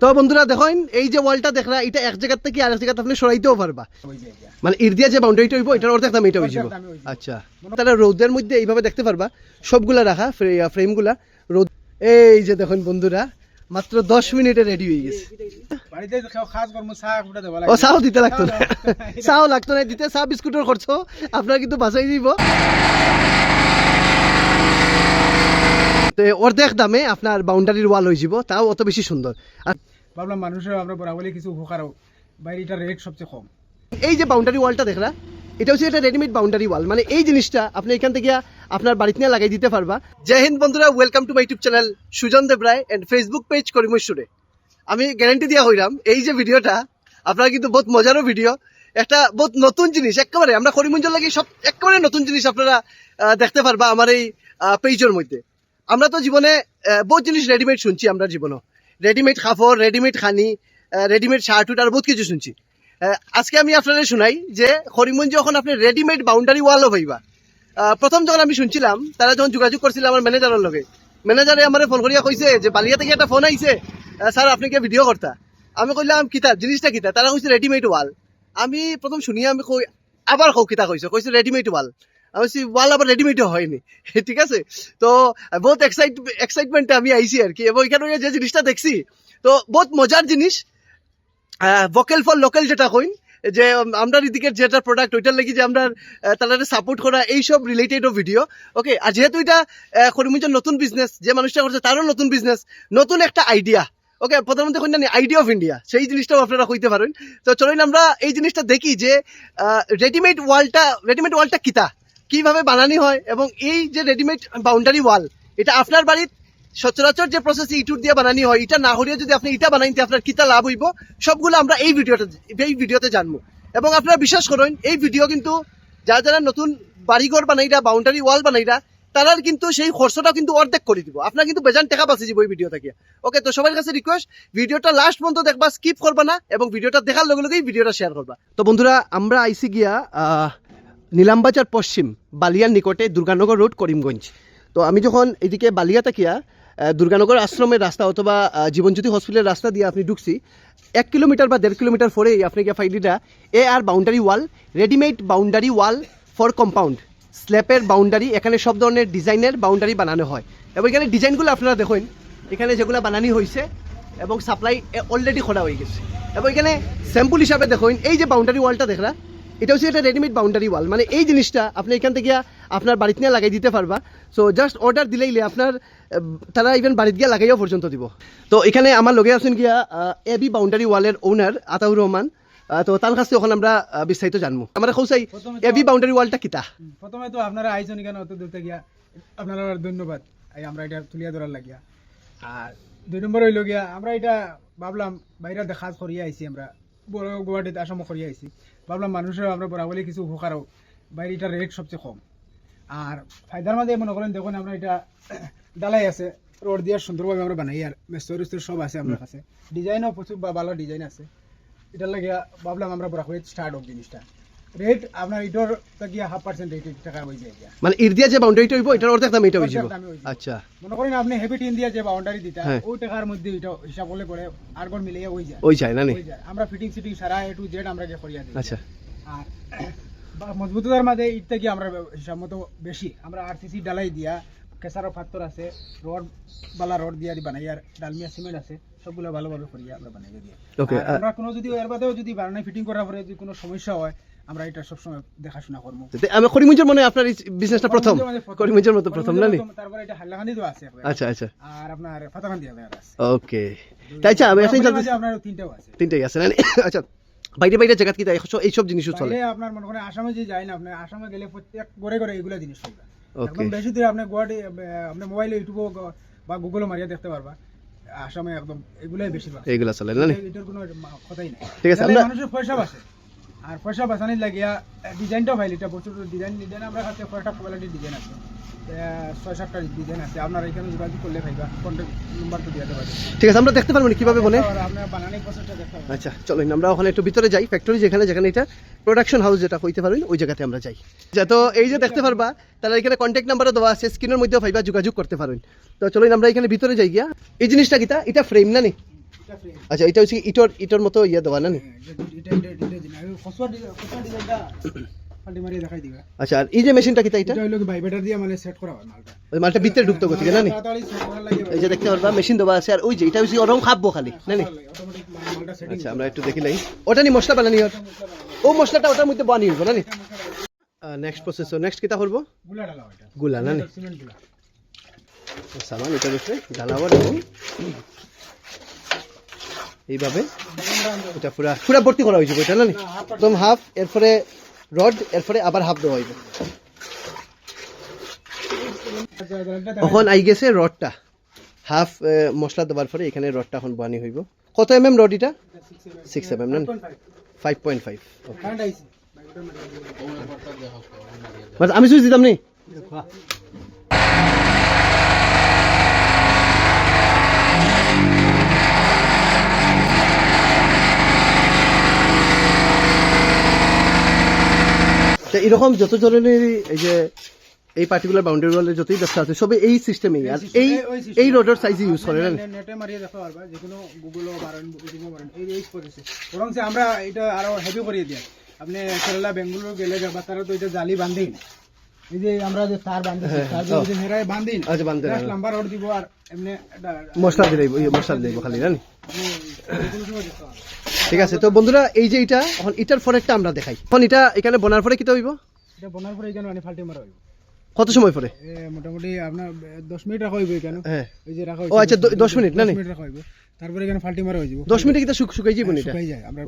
তো বন্ধুরা দেখেন এই যে ওয়ালটা দেখরা এটা এক জায়গা থেকে আরেক জায়গাতে আপনি সরাইতেও পারবা। মানে ইর দিয়া যে বাউন্ডারিটা হইব এটার অর্ধেক দাম এটা যাবে। আচ্ছা। তাহলে রোদের মধ্যে এইভাবে দেখতে পারবা সবগুলা রাখা ফ্রেমগুলা। রোদ এই যে দেখুন বন্ধুরা মাত্র দশ মিনিটে রেডি হয়ে গেছে। ও চাও দিতে লাগতো না। চাও লাগতো না। দিতে চা বিস্কুটের খরচ আপনার কিন্তু বাঁচাই দিব। তো অর্ধেক দামে আপনার বাউন্ডারির ওয়াল হয়ে যাব তাও অত বেশি সুন্দর। আর ভাবলাম মানুষের আমরা বরাবরই কিছু উপকার বাইরে এটার রেট সবচেয়ে কম। এই যে বাউন্ডারি ওয়ালটা দেখলা এটা হচ্ছে এটা রেডিমেড বাউন্ডারি ওয়াল মানে এই জিনিসটা আপনি এখান থেকে আপনার বাড়িতে নিয়ে লাগাই দিতে পারবা। জয় হিন্দ বন্ধুরা welcome to my YouTube channel Sujan Deb Roy and Facebook page করিমশ্বরে আমি গ্যারান্টি দিয়া হইলাম এই যে ভিডিওটা আপনার কিন্তু বহুত মজারও ভিডিও একটা বহুত নতুন জিনিস একেবারে আমরা করিমঞ্জল লাগি সব একেবারে নতুন জিনিস আপনারা দেখতে পারবা আমার এই পেজের মধ্যে। আমরা তো জীবনে বহুত জিনিস রেডিমেড শুনছি আমরা জীবনে। রেডিমেড কাপড় রেডিমেড খানি রেডিমেড শার্ট উট, আর বহুত কিছু শুনছি। আজকে আমি আপনাদের শুনাই যে হরিমঞ্জ যখন আপনি রেডিমেড বাউন্ডারি ওয়ালও পাইবা প্রথম যখন আমি শুনছিলাম, তারা যখন যোগাযোগ করছিল আমার ম্যানেজারের লগে ম্যানেজারে আমার ফোন করিয়া কইছে যে, বালিয়া থেকে একটা ফোন আইছে স্যার আপনি কে ভিডিও করতা? আমি কইলাম, কিতা, জিনিসটা কিতা? তারা কইছে রেডিমেড ওয়াল আমি প্রথম শুনিয়া আমি কই, আবার কৌ কিতা কইছে কইছে রেডিমেড ওয়াল আমি ওয়াল আবার রেডিমেডও হয়নি। ঠিক আছে? তো বহুত এক্সাইট এক্সাইটমেন্টে আমি আইছি আর কি। এবং এখানে যে জিনিসটা দেখছি, তো বহুত মজার জিনিস ভোকেল ফর লোকাল যেটা কইন, যে আমরা এদিকের যেটা প্রোডাক্ট ওইটার লাগি যে আমরা তাদের সাপোর্ট করা এইসব রিলেটেডও ভিডিও ওকে আর যেহেতু এটা করিমুজের নতুন বিজনেস যে মানুষটা করছে তারও নতুন বিজনেস নতুন একটা আইডিয়া ওকে প্রধানমন্ত্রী কইনা আইডিয়া অফ ইন্ডিয়া সেই জিনিসটাও আপনারা কইতে পারেন। তো চলুন আমরা এই জিনিসটা দেখি যে রেডিমেড ওয়ালটা রেডিমেড ওয়ালটা কিতা? কীভাবে বানানি হয় এবং এই যে রেডিমেড বাউন্ডারি ওয়াল এটা আপনার বাড়ির সচরাচর যে প্রসেস ইটুর দিয়ে বানানি হয় এটা না হরিয়ে যদি আপনি এটা বানাইতে আপনার কিতা লাভ হইব, সবগুলো আমরা এই ভিডিওটা এই ভিডিওতে জানব। এবং আপনারা বিশ্বাস করেন, এই ভিডিও কিন্তু যারা যারা নতুন বাড়িঘর বানাইরা বাউন্ডারি ওয়াল বানাইরা তারার কিন্তু সেই খরচটাও কিন্তু অর্ধেক করে দিব। আপনার কিন্তু বেজান টাকা বাঁচে যাব এই ভিডিও থেকে। ওকে তো সবার কাছে রিকোয়েস্ট ভিডিওটা লাস্ট পর্যন্ত দেখবা স্কিপ করবা না, এবং ভিডিওটা দেখার লগে লগেই ভিডিওটা শেয়ার করবা। তো বন্ধুরা, আমরা আইসি গিয়া নীলামবাজার পশ্চিম, বালিয়ার নিকটে দুর্গানগর রোড করিমগঞ্জ। তো আমি যখন এদিকে বালিয়া তাকিয়া দুর্গানগর আশ্রমের রাস্তা অথবা জীবনজ্যোতি হসপিটালের রাস্তা দিয়ে আপনি ঢুকছি, এক কিলোমিটার বা দেড় কিলোমিটার পরেই আপনি গিয়ে ফাইডিটা এ আর boundary wall readymade boundary wall for compound স্ল্যাপের boundary এখানে সব ধরনের ডিজাইনের বাউন্ডারি বানানো হয়। এবং এখানে ডিজাইনগুলো আপনারা দেখুন, এখানে যেগুলো বানানি হয়েছে এবং সাপ্লাই অলরেডি খোলা হয়ে গেছে। এবং এখানে স্যাম্পল হিসাবে দেখুন, এই যে বাউন্ডারি ওয়ালটা দেখরা এটা হচ্ছে এটা রেডিমেড বাউন্ডারি ওয়াল মানে এই জিনিসটা আপনি এখান থেকে আপনার বাড়িতে নিয়ে লাগাই দিতে পারবা। সো জাস্ট অর্ডার দিলেইলে আপনার তারা ইভেন বাড়িতে গিয়ে লাগাইও পর্যন্ত দিব। তো এখানে আমার লগে আছেন গিয়া এবি বাউন্ডারি ওয়ালের ওনার আতাউর রহমান। তো তার কাছে ওখানে আমরা বিস্তারিত জানব। আমরা প্রথমে এবি বাউন্ডারি ওয়ালটা কিতা? প্রথমে তো আপনারা আইসন কেন অত দূর গিয়া আপনারা ধন্যবাদ। আমরা এটা তুলিয়া ধরার লাগিয়া। আর দুই নম্বর হইল গিয়া আমরা এটা ভাবলাম বাইরে দেখা করিয়া আইছি আমরা। বড় গুয়াহাটিতে আসামও করিয়া আইছি। ভাবলাম মানুষের আমরা বরাবরই কিছু উপকার বাইরে এটার রেট সবচেয়ে কম। আর ফায়দার মাঝে মনে করেন দেখুন আমরা এটা ডালাই আছে রোড দিয়ে সুন্দরভাবে আমরা বানাই আর মেস্তর সব আছে আমার কাছে। ডিজাইনও প্রচুর বা ভালো ডিজাইন আছে। এটার লাগে ভাবলাম আমরা বরাবরই স্টার্ট হোক জিনিসটা। রেট আপনার এটার গিয়া হাফ পার্সেন্ট রেট টাকা হয়ে যায় মানে ইর দিয়া যে বাউন্ডারিটা হইব এটার অর্ধেক দাম এটা। আচ্ছা। মনে করেন আপনি হেভি টিন দিয়ে যে বাউন্ডারি দিতা হ্যাঁ। ওই টাকার মধ্যে এটা হিসাব করলে পরে আর মিলিয়ে ওই যায়। ওই যায় না নি? আমরা ফিটিং সিটিং সারা এ টু জেড আমরা গিয়ে করিয়া দিই। আচ্ছা। আর মজবুততার মাঝে ইটটা কি আমরা হিসাব মতো বেশি। আমরা আরসিসি ডালাই দিয়া কেসারো পাত্তর আছে রড বালা রড দিয়া দি বানাই আর ডালমিয়া সিমেন্ট আছে সবগুলো ভালোভাবে করিয়া আমরা বানাই দিই। ওকে আমরা কোনো যদি এর বাদেও যদি বানাই ফিটিং করার পরে যদি কোনো সমস্যা হয় আমরা এটা সবসময় দেখাশোনা করব। আমি করিমঞ্জের মনে আপনার বিজনেসটা প্রথম। আমাদের মতো প্রথম না তারপরে এটা হাল্লাখানি তো আছে আচ্ছা আচ্ছা। আর আপনার ফাতাকান্দি আছে। ওকে। তাই আচ্ছা আমি আসলে জানতে আপনার তিনটাও আছে। তিনটাই আছে না আচ্ছা বাইরে বাইরে জায়গা কি তাই এইসব জিনিসও চলে। আপনার মনে করেন আসামে যে যায় না আসামে গেলে প্রত্যেক ঘরে ঘরে এগুলা জিনিস একদম বেশি দূরে আপনি গুয়াহাটি আপনি মোবাইলে ইউটিউবও বা গুগলও মারিয়া দেখতে পারবা। আসামে একদম এগুলাই বেশি পাবে এইগুলা চলে না? এটার কোনো কথাই নাই। ঠিক আছে, মানুষের পয়সা বাঁচে আর পয়সা বাঁচানির লাগিয়া ডিজাইনটাও ভাই এটা প্রচুর ডিজাইন ডিজাইন আমরা কাছে কয়েকটা কোয়ালিটির ডিজাইন আছে। ছয় সাতটা ডিজাইন আছে। আপনার এখানে যোগাযোগ করলে ভাইবা কন্ট্যাক্ট নাম্বার তো দিয়ে দেওয়া ঠিক আছে আমরা দেখতে পারব না কীভাবে বলে। আপনার বানানি প্রসেসটা দেখতে হবে আচ্ছা চলুন আমরা ওখানে একটু ভিতরে যাই। ফ্যাক্টরি যেখানে যেখানে এটা প্রোডাকশন হাউস যেটা হইতে পারবেন ওই জায়গাতে আমরা যাই। যা তো এই যে দেখতে পারবা তারা এখানে কন্ট্যাক্ট নাম্বারও দেওয়া আছে। স্ক্রিনের মধ্যেও ভাইবা যোগাযোগ করতে পারেন। তো চলুন আমরা এখানে ভিতরে যাই গিয়া। এই জিনিসটা কিতা এটা ফ্রেম না নি? আচ্ছা এটা হচ্ছে ইটর ইটর মতো ইয়ে দেওয়া না নি? আচ্ছা আর এই যে মেশিনটা কিতা এটা? এটা হইল কি দিয়ে মানে set করা হয় মালটা। ওই মালটা ভিতরে ঢুকতে গতি না? নি এই যে দেখতে পারবা মেশিন দেওয়া আছে আর ওই যে এটা হচ্ছে ওরকম খাব খালি না নি? automatic মানে আচ্ছা আমরা একটু দেখি লাই ওটা নি মশলা বানানি ওর? ও মশলাটা ওটার মধ্যে বানিয়ে নিব না নি? নেক্সট প্রসেস নেক্সট কিতা করব? গুলা ডালা হয় এটা। গুলা না নি? সামান এটার উপরে ঢালাবার এবং এইভাবে এটা পুরা পুরা ভর্তি করা হয়েছে এটা না একদম হাফ এরপরে রড এরপরে আবার হাফ দেওয়া হইব। এখন আই গেছে রডটা হাফ মশলা দেওয়ার পরে এখানে রডটা এখন বানি হইব। কত এম এম রড এটা? সিক্স এম এম না? ফাইভ পয়েন্ট ফাইভ আমি সুইচ দিতাম নি? এরকম যত ধরনের এই যে এই পার্টিকুলার বাউন্ডারি ওয়ালের যতই ব্যবসা আছে সবে এই সিস্টেমেই আর এই এই রোডের সাইজ ইউজ করে না নেটে মারিয়ে দেখা পারবা পারেন ইউটিউবও পারেন এই এই প্রসেসে বরং যে আমরা এটা আরও হেভি করিয়ে দিই। আপনি কেরালা বেঙ্গালুরু গেলে যাবা তারা তো এটা জালি বান্ধি এই যে আমরা যে তার বান্ধি তার হ্যাঁ। যে হেরায় বান্ধি আচ্ছা বান্ধে দিব আর এমনি মশলা খালি পারবেন। ঠিক আছে তো বন্ধুরা এই যে এটা এখন এটার পরেরটা আমরা দেখাই। এখন এটা এখানে বনার পরে হইব? এটা বনার পরে এখানে মানে ফাল্টি মারা হইব। কত সময় পরে? মোটামুটি আপনার দশ মিনিট রাখা হইব এখানে। হ্যাঁ। যে রাখা ও আচ্ছা দ- দশ মিনিট না নি? মিনিট রাখা হইব। তারপরে এখানে ফাল্টি মারা হয়ে যাব দশ মিনিটে কিতা শুক শুকাই যাব এটা? শুকাই যায় আমরা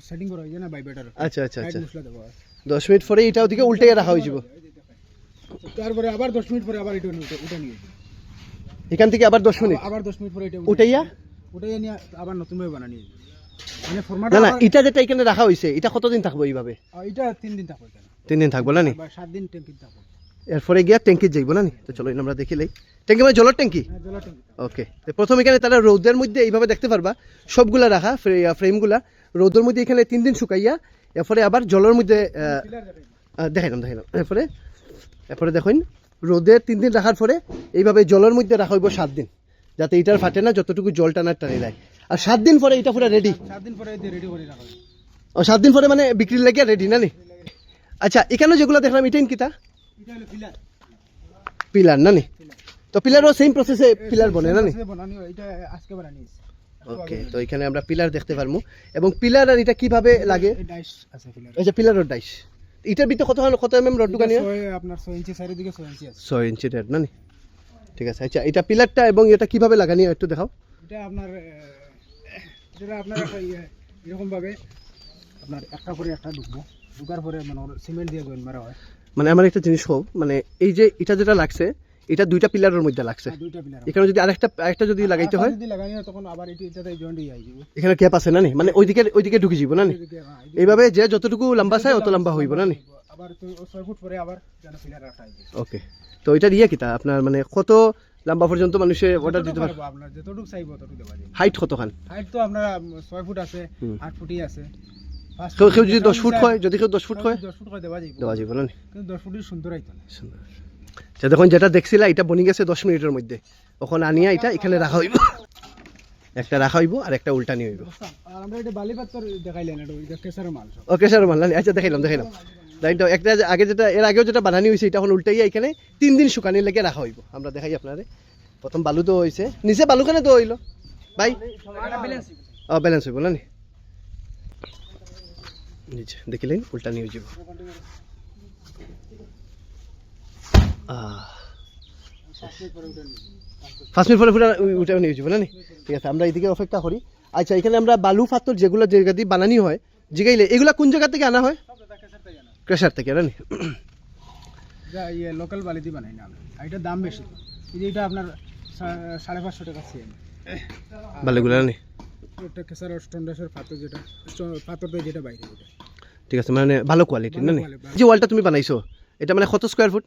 সেটিং করা না বাইবেটার আচ্ছা আচ্ছা আচ্ছা। আর। দশ মিনিট পরে এটা ওদিকে উল্টে রাখা হয়ে যাব তারপরে আবার দশ মিনিট পরে আবার এটা উঠে উঠে নিয়ে এখান থেকে আবার দশ মিনিট? আবার দশ মিনিট পরে এটা উঠাইয়া? উঠে নিয়ে আবার বানানি। মানে ফরম্যাট না না এটা যেটা এখানে রাখা হয়েছে এটা কতদিন থাকব এইভাবে? এটা তিন দিন থাকবে কেন তিন দিন থাকব না নি? সাত দিন থাকবে। এরপরে গিয়া ট্যাঙ্কি যাইবো না নি? তো চলো আমরা দেখিলাই ট্যাঙ্কি মানে জলের ট্যাঙ্কি? হ্যাঁ ওকে। প্রথম এখানে তারা রোদের মধ্যে এইভাবে দেখতে পারবা সবগুলা রাখা ফ্রে- ফ্রেমগুলা। রোদের মধ্যে এখানে তিন দিন শুকাইয়া এরপরে আবার জলের মধ্যে দেখাইলাম দেখাইলাম। এরপরে এরপরে দেখুন রোদে তিন দিন রাখার পরে এইভাবে জলের মধ্যে রাখা হইব সাত দিন যাতে এটার ফাটে না যতটুকু জল টানার টানি দেয় আর সাত দিন পরে এটা পুরো রেডি সাত দিন পরে রেডি করে রাখা ও সাত দিন পরে মানে বিক্রির লাগিয়া রেডি না নি? আচ্ছা এখানেও যেগুলো দেখলাম এটাই কিতা পিলার না নি? তো পিলারও সেম প্রসেসে পিলার বনে না নি। ওকে তো এখানে আমরা পিলার দেখতে পারব। এবং পিলার আর এটা কীভাবে লাগে? যে পিলারের ডাইস এটার ভিতরে কত কত এম এম রড ঢুকানি? ছয় আপনার ছয় ইঞ্চি চারিদিকে ছয় ইঞ্চি আছে। ছয় ইঞ্চি রেড না ঠিক আছে আচ্ছা এটা পিলারটা এবং এটা কীভাবে লাগানি? একটু দেখাও। এটা আপনার এটা যেটা আপনার ইয়ে এরকম ভাবে আপনার একটা করে একটা ঢুকবো। ঢুকার পরে মানে সিমেন্ট দিয়ে জয়েন মারা হয়। মানে আমার একটা জিনিস হোক মানে এই যে এটা যেটা লাগছে এটা দুইটা পিলারের মধ্যে লাগছে। পিলার এখানে যদি আরেকটা আরেকটা যদি লাগাইতে হয়? যদি হয় তখন আবার এটি এটাতে জয়েন্ট দিয়ে আইব এখানে ক্যাপ আছে না নি? মানে ওইদিকে ওইদিকে ঢুকে যাব না নি? এইভাবে যে যতটুকু লম্বা চাই অত লম্বা হইব না নি? আবার তো ছয় ফুট পরে আবার যেন পিলার রাখা ওকে তো এটা দিয়ে কিতা আপনার মানে কত লম্বা পর্যন্ত মানুষে অর্ডার দিতে পারে? পারব আপনার যতটুকু চাইব ততটুকু দেওয়া যাবে হাইট কতখান? হাইট তো আপনার উম, ছয় ফুট আছে হুম। আট ফুটই আছে। কেউ যদি দশ ফুট হয় যদি কেউ দশ ফুট হয়? দশ ফুট হয় দেওয়া যাইব। দেওয়া যাবে না দশ ফুটই সুন্দর আইতো সুন্দর। আচ্ছা দেখুন যেটা দেখছিলা এটা বনি গেছে দশ মিনিটের মধ্যে। তখন আনিয়া এটা এখানে রাখা হইব। একটা রাখা হইব আর একটা উল্টানি হইব। বালি এটা কেসারের মাল আচ্ছা দেখাইলাম দেখাইলাম। লাইনটা একটা আগে যেটা এর আগেও যেটা বানানি হয়েছে এটা এখন উল্টাইয়া এখানে তিন দিন শুকানি লেগে রাখা হইব। আমরা দেখাই আপনারে। প্রথম বালু তো হয়েছে নিচে বালুখানে তো হইল। ভাই? ও ব্যালেন্স হইব না নিচে দেখিলেন উল্টানি হয়ে যাব পাঁচ মিনিট পরে পুরো উঠে নিয়ে যাব না নি? ঠিক আছে আমরা এদিকে অপেক্ষা করি। আচ্ছা এখানে আমরা বালু পাথর যেগুলো জায়গা দিয়ে বানানি হয় জিগাইলে এগুলা কোন জায়গা থেকে আনা হয়? ক্রেশার থেকে না নি? ইয়ে লোকাল বালি দিয়ে বানাই না আমরা। আর দাম বেশি। এটা আপনার সাড়ে পাঁচশো টাকা সেল বালুগুলা না নি? একটা কেসার স্টন্ডাসের পাথর যেটা পাথর দিয়ে যেটা বাইরে ঠিক আছে মানে ভালো কোয়ালিটির না যে ওয়ালটা তুমি বানাইছো এটা মানে কত স্কোয়ার ফুট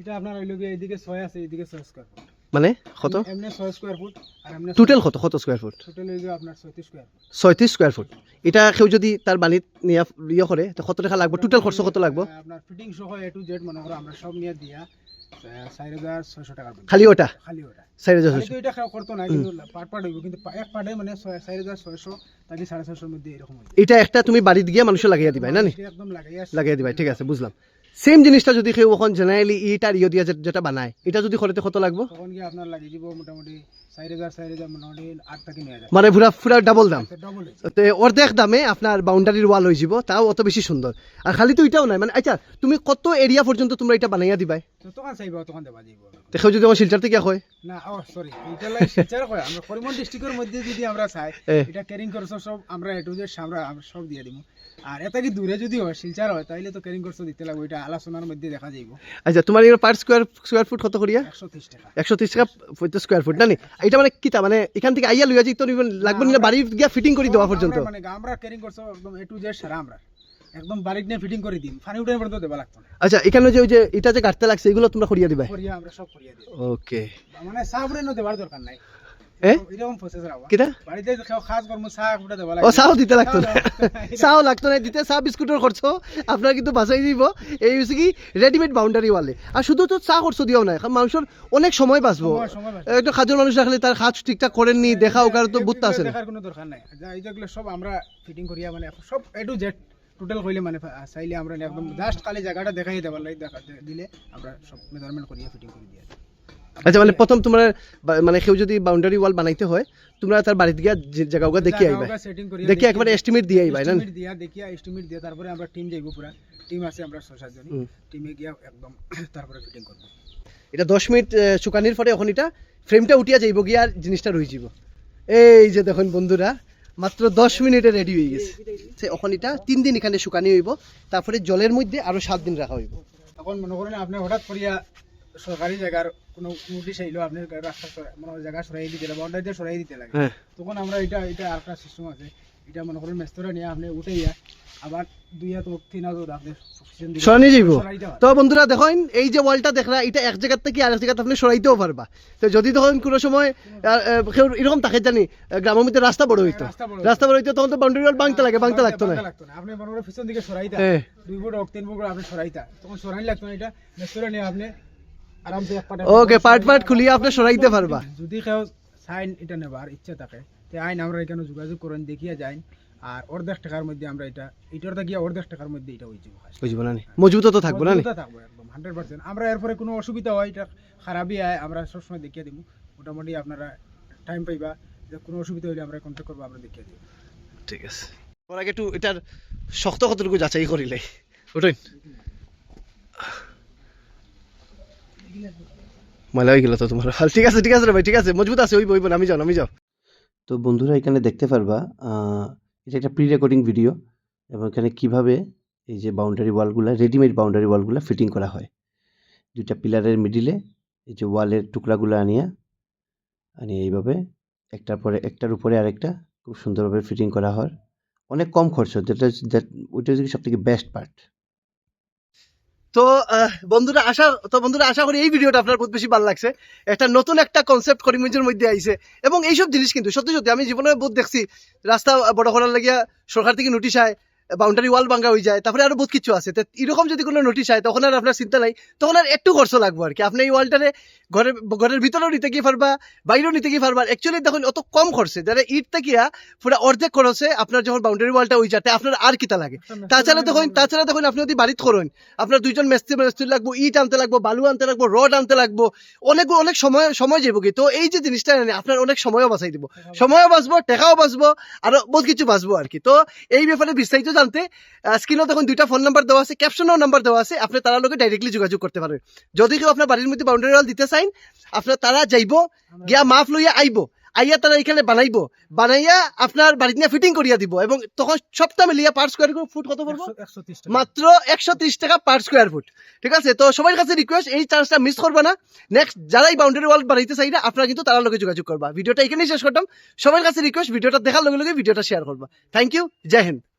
এটা আপনার হইল গিয়ে এইদিকে ছয় আছে এইদিকে ছয় স্কোয়ার ফুট মানে কত? এমনি ছয় স্কোয়ার ফুট আর এমনি টোটাল কত? কত স্কোয়ার ফুট টোটাল হয়ে আপনার ছয়ত্রিশ স্কোয়ার ফুট ছয়ত্রিশ স্কোয়ার ফুট এটা কেউ যদি তার বাণিত নিয়ে ইয়ে করে তো কত টাকা লাগবে? টোটাল খরচ কত লাগবে? আপনার ফিটিং সহ এ টু জেড মনে করো আমরা সব নিয়ে দিয়া ছয়শো খালি ওটা? খালি ওটা। চার হাজার খালি এটা করতো না কিন্তু পাট পাট হইব কিন্তু এক পাটে মানে চার হাজার ছয়শো তাকে সাড়ে ছয়শোর মধ্যে এরকম। এটা একটা তুমি বাড়িত গিয়ে মানুষ লাগাইয়া দিবাই না একদম লাগাইয়া লাগাই দিবাই ঠিক আছে বুঝলাম। সেম জিনিসটা যদি কেউ এখন জেনারেলি ইট আর ইয়ে দিয়া যেটা বানায় এটা যদি করতে কত লাগবো? তখন কি আপনার লাগে দিব মোটামুটি মানে পুরা পুরা ডাবল দাম। ডবল তো অর্ধেক দামে আপনার বাউন্ডারির ওয়াল হয়ে যাব তাও অত বেশি সুন্দর। আর খালি তো এটাও নাই মানে আচ্ছা তুমি কত এরিয়া পর্যন্ত তোমরা এটা বানাইয়া দিবাই? যতক্ষণ চাইবা তখন দেবা যাইব দেখো যদি আমার শিলচার থেকে না ও সরি এটা লাগে শিলচর কয়। আমরা করিমগঞ্জ ডিস্ট্রিক্টের মধ্যে যদি আমরা চাই এটা ক্যারিং খরচ সব আমরা এ টু আমরা আমরা সব দিয়ে দিব আর এটা কি দূরে যদি হয় শিলচার হয় তাহলে তো ক্যারিং খরচ দিতে লাগবে এটা আলোচনার মধ্যে দেখা যাইব আচ্ছা তোমার এর পার স্কোয়ার স্কোয়ার ফুট কত করিয়া? টাকা। টাকা স্কোয়ার ফুট না নি? এটা মানে কিতা মানে এখান থেকে আইয়া লইয়া যাইতো নিবেন লাগবে না বাড়ি গিয়া ফিটিং করে দেওয়া পর্যন্ত আমরা মানে আমরা ক্যারিং খরচ একদম সারা আমরা। একদম বাড়িতে নিয়ে ফিটিং করে উঠানোর পর্যন্ত দেবা লাগতো আচ্ছা এখানে যে ওই যে এটা যে কাটতে লাগছে এগুলো তোমরা করিয়া আমরা সব করিয়া দিই। ওকে। মানে নো দেবার দরকার নাই। আপনার কিন্তু বাঁচাই দিব। এই হচ্ছে কি রেডিমেড বাউন্ডারি ওয়ালে আর শুধু তো চা খরচ দিও না কারণ মানুষের অনেক সময় বাঁচবো। একটু কাজের মানুষ রাখলে তার কাজ ঠিকঠাক করেননি দেখা ওকার তো বুঝতে না দেখার কোনো দরকার নাই। সব আমরা ফিটিং করিয়া মানে সব এ টু জেড টোটাল কইলে মানে চাইলে আমরা একদম জাস্ট খালি জায়গাটা দেখাই দেবার লাগে দেখা দিলে আমরা সব মেজারমেন্ট করিয়া ফিটিং করে দিয়ে আচ্ছা মানে প্রথম তোমার মানে কেউ যদি বাউন্ডারি ওয়াল বানাইতে হয় তোমরা তার বাড়িতে গিয়া জায়গা ওগা দেখি আইবা। দেখি একবারে এস্টিমেট দিয়ে আইবা না? estimate দিয়া দেখিয়া এস্টিমেট দিয়া তারপরে আমরা টিম যাইব পুরা। টিম আছে আমরা ছয় সাতজন হুম। টিমে গিয়া একদম তারপরে ফিটিং করব। এটা দশ মিনিট আহ, শুকানির পরে এখন এটা ফ্রেমটা উঠিয়া যাইব গিয়া আর জিনিসটা রয়ে যাব এই যে দেখুন বন্ধুরা মাত্র দশ মিনিটে রেডি হয়ে গেছে। সে এখন এটা তিন দিন এখানে শুকানি হইব তারপরে জলের মধ্যে আরও সাত দিন রাখা হইব। এখন মনে করেন আপনি হঠাৎ করিয়া সরকারি জায়গার কোনো নোটিশ আইলো আপনি রাস্তা মানে জায়গা সরাই দিতে লাগে বাউন্ডারি দিয়ে সরাই দিতে লাগে। হ্যাঁ। তখন আমরা এটা এটা আর একটা সিস্টেম আছে। এটা মনে করেন মেস্তরা নিয়ে আপনি উঠে ইয়া আবার দুই হাত হোক, তিন হাত আপনি সরানি যাইব তো বন্ধুরা দেখেন এই যে ওয়ালটা দেখলা এটা এক জায়গার থেকে আরেক জায়গাতে আপনি সরাইতেও পারবা। তো যদি তখন কোনো সময় কেউ এরকম থাকে জানি গ্রামের মধ্যে রাস্তা বড় হইতো। রাস্তা বড় হইতো। তখন তো বাউন্ডারি ওয়াল ভাঙতে লাগে ভাঙতে লাগতো না। আপনি মনে পিছন দিকে সরাইতা হ্যাঁ। দুই ফুট তিন ফুট আপনি সরাইতা। তখন সরাই লাগতো না এটা। মেস্তরা নিয়ে আপনি আরামসে এক পাটে ওকে পার্ট পার্ট খুলিয়ে আপনি সরাইতে পারবা। যদি কেউ সাইন এটা নেবার ইচ্ছা থাকে তে আইন আমরা এখানে যোগাযোগ করেন দেখিয়া যাই আর অর্ধেক টাকার মধ্যে আমরা এটা এটার থেকে অর্ধেক টাকার মধ্যে এটা হয়ে যাব বুঝব না মজবুত তো থাকব না থাকব একদম হান্ড্রেড পার্সেন্ট আমরা এরপরে কোনো অসুবিধা হয় এটা খারাপই হয় আমরা সবসময় দেখিয়ে দিব মোটামুটি আপনারা টাইম পাইবা যে কোনো অসুবিধা হলে আমরা কন্ট্যাক্ট করব আমরা দেখিয়ে দিব ঠিক আছে। ওর আগে একটু এটার শক্ত কতটুকু যাচাই করিলে ওটাই ময়লা হয়ে গেল তো তোমার। হাল ঠিক আছে ঠিক আছে রে ভাই ঠিক আছে। মজবুত আছে ওই বই আমি যাও আমি যাও। তো বন্ধুরা এখানে দেখতে পারবা এটা একটা প্রি রেকর্ডিং ভিডিও এবং এখানে কীভাবে এই যে বাউন্ডারি ওয়ালগুলো রেডিমেড বাউন্ডারি ওয়ালগুলো ফিটিং করা হয়। দুইটা পিলারের মিডিলে এই যে ওয়ালের টুকরাগুলো আনিয়া, আনিয়ে এইভাবে একটার পরে একটার উপরে আরেকটা খুব সুন্দরভাবে ফিটিং করা হয়। অনেক কম খরচ, যেটা ওইটা হচ্ছে সব থেকে বেস্ট পার্ট তো বন্ধুরা আশা, তো বন্ধুরা আশা করি এই ভিডিওটা আপনার বহুত বেশি ভালো লাগছে। একটা নতুন একটা কনসেপ্ট করিমগঞ্জের মধ্যে আইছে। এবং এইসব জিনিস কিন্তু সত্যি সত্যি আমি জীবনে বহুত দেখছি। রাস্তা বড় করার লাগিয়া সরকার থেকে নোটিশ আয়। বাউন্ডারি ওয়াল ভাঙ্গা হয়ে যায় তারপরে আরও বহুত কিছু আছে। তো এরকম যদি কোনো নোটিশ আয় তখন আর আপনার চিন্তা নাই তখন আর একটু খরচ লাগবো আর কি। আপনি এই ওয়ালটারে ঘরের ঘরের ভিতরেও নিতে গিয়ে পারবা বাইরেও নিতে গিয়ে পারবা। অ্যাকচুয়ালি দেখুন অত কম খরচে যারা ইট থাকিয়া পুরো অর্ধেক খরচে আপনার যখন বাউন্ডারি ওয়ালটা হয়ে যাতে আপনার আর কিতা লাগে। তাছাড়া দেখুন তাছাড়া দেখুন আপনি যদি বাড়িতে করেন আপনার দুইজন মেস্ত্রি মেস্ত্রি লাগবো ইট আনতে লাগবো বালু আনতে লাগবো রড আনতে লাগবো অনেক অনেক সময় সময় যাব কি তো এই যে জিনিসটা এনে আপনার অনেক সময়ও বাঁচাই দিব। সময়ও বাঁচবো টাকাও বাঁচবো আরও বহুত কিছু বাঁচবো আর কি। তো এই ব্যাপারে বিস্তারিত জানতে স্ক্রিনেও দেখুন দুইটা ফোন নাম্বার দেওয়া আছে ক্যাপশনেও নাম্বার দেওয়া আছে আপনি তারা লোকে ডাইরেক্টলি যোগাযোগ করতে পারবেন যদি কেউ আপনার বাড়ির মধ্যে বাউন্ডারি ওয়াল দিতে চান আপনার তারা যাইব গিয়া মাফ লইয়া আইব আইয়া তারা এখানে বানাইবো বানাইয়া আপনার বাড়িতে নিয়ে ফিটিং করিয়া দিব এবং তখন সবটা মিলিয়া পার স্কোয়ার ফুট কত পড়ব? মাত্র একশো ত্রিশ টাকা পার স্কোয়ার ফুট ঠিক আছে? তো সবার কাছে রিকোয়েস্ট এই চান্সটা মিস করবে না। নেক্সট যারাই বাউন্ডারি ওয়াল বানাইতে চাই না আপনারা কিন্তু তার লগে যোগাযোগ করবা। ভিডিওটা এখানেই শেষ করতাম। সবার কাছে রিকোয়েস্ট ভিডিওটা দেখার লগে লগে ভিডিওটা শেয়ার করবা। থ্যাংক ইউ জয় হিন্দ।